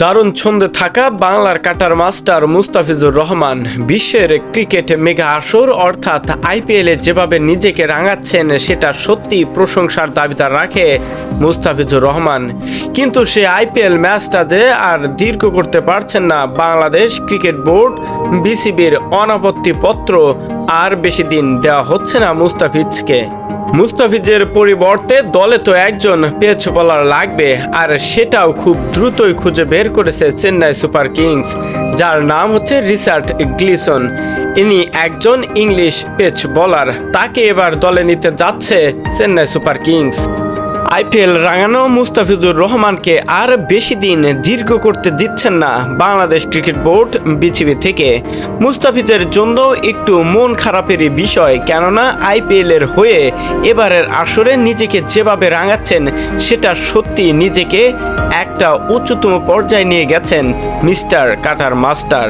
দারুণ ছন্দে থাকা বাংলার কাটার মাস্টার মুস্তাফিজুর রহমান, বিশ্বের ক্রিকেট মেগা আসর অর্থাৎ আইপিএলে যেভাবে নিজেকে রাঙাচ্ছেন সেটা সত্যি প্রশংসার দাবিদার রাখে মুস্তাফিজুর রহমান। কিন্তু সে আইপিএল ম্যাচটা যে আর দীর্ঘ করতে পারছেন না, বাংলাদেশ ক্রিকেট বোর্ড, বিসিবির অনাপত্তি পত্র আর বেশি দিন দেওয়া হচ্ছে না মুস্তাফিজকে। মুস্তাফিজের পরিবর্তে দলে তো একজন পেচ বলার লাগবে, আর সেটাও খুব দ্রুতই খুঁজে বের করেছে চেন্নাই সুপার কিংস, যার নাম হচ্ছে রিচার্ড গ্লিসন। ইনি একজন ইংলিশ পেচ বলার, তাকে এবার দলে নিতে যাচ্ছে চেন্নাই সুপার কিংস। আইপিএল রাঙানো মুস্তাফিজুর রহমানকে আর বেশি দিন দীর্ঘ করতে দিচ্ছেন না বাংলাদেশ ক্রিকেট বোর্ড বিসিবি থেকে। মুস্তাফিজের জন্য একটু মন খারাপেরই বিষয়, কেননা আইপিএল এর হয়ে এবারের আসরে নিজেকে যেভাবে রাঙাচ্ছেন, সেটা সত্যি নিজেকে একটা উচ্চতম পর্যায়ে নিয়ে গেছেন মিস্টার কাটার মাস্টার।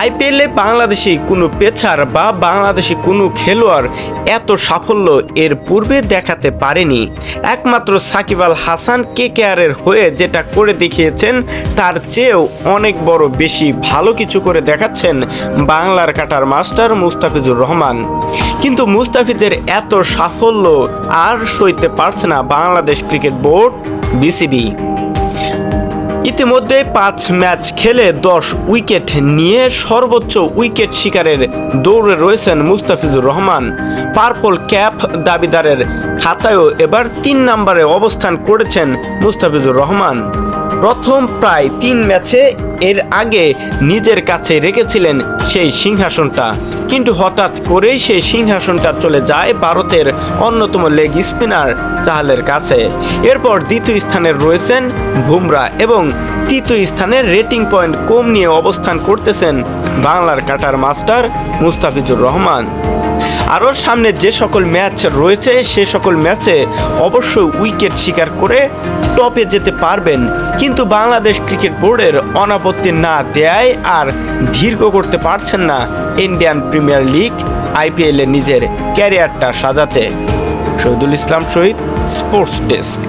আইপিএলে বাংলাদেশি কোনো পেছার বা বাংলাদেশি কোনো খেলোয়াড় এত সাফল্য এর পূর্বে দেখাতে পারেনি। একমাত্র সাকিব আল হাসান কে কেয়ারের হয়ে যেটা করে দেখিয়েছেন, তার চেয়েও অনেক বড় বেশি ভালো কিছু করে দেখাচ্ছেন বাংলার কাটার মাস্টার মুস্তাফিজুর রহমান। কিন্তু মুস্তাফিজের এত সাফল্য আর সইতে পারছে না বাংলাদেশ ক্রিকেট বোর্ড, বিসিবি। ইতিমধ্যে পাঁচ ম্যাচ খেলে দশ উইকেট নিয়ে সর্বোচ্চ উইকেট শিকারের দৌড়ে রয়েছেন মুস্তাফিজুর রহমান। পার্পল ক্যাপ দাবিদারের খাতায়ও এবার তিন নম্বরে অবস্থান করেছেন মুস্তাফিজুর রহমান। প্রথম প্রায় তিন ম্যাচে এর আগে নিজের কাছে রেখেছিলেন সেই সিংহাসনটা। কিন্তু হঠাৎ করেই সেই সিংহাসনটা চলে যায় ভারতের অন্যতম লেগ স্পিনার চাহালের কাছে। এরপর দ্বিতীয় স্থানে রয়েছেন বুমরা এবং তৃতীয় স্থানের রেটিং পয়েন্ট কম নিয়ে অবস্থান করতেছেন বাংলার কাটার মাস্টার মুস্তাফিজুর রহমান। আরও সামনে যে সকল ম্যাচ রয়েছে, সে সকল ম্যাচে অবশ্যই উইকেট শিকার করে টপে যেতে পারবেন। কিন্তু বাংলাদেশ ক্রিকেট বোর্ডের অনাপত্তি না দেয় আর দীর্ঘ করতে পারছেন না ইন্ডিয়ান প্রিমিয়ার লিগ আইপিএলে নিজের ক্যারিয়ারটা সাজাতে। Shahidul Islam Shahid, sports desk.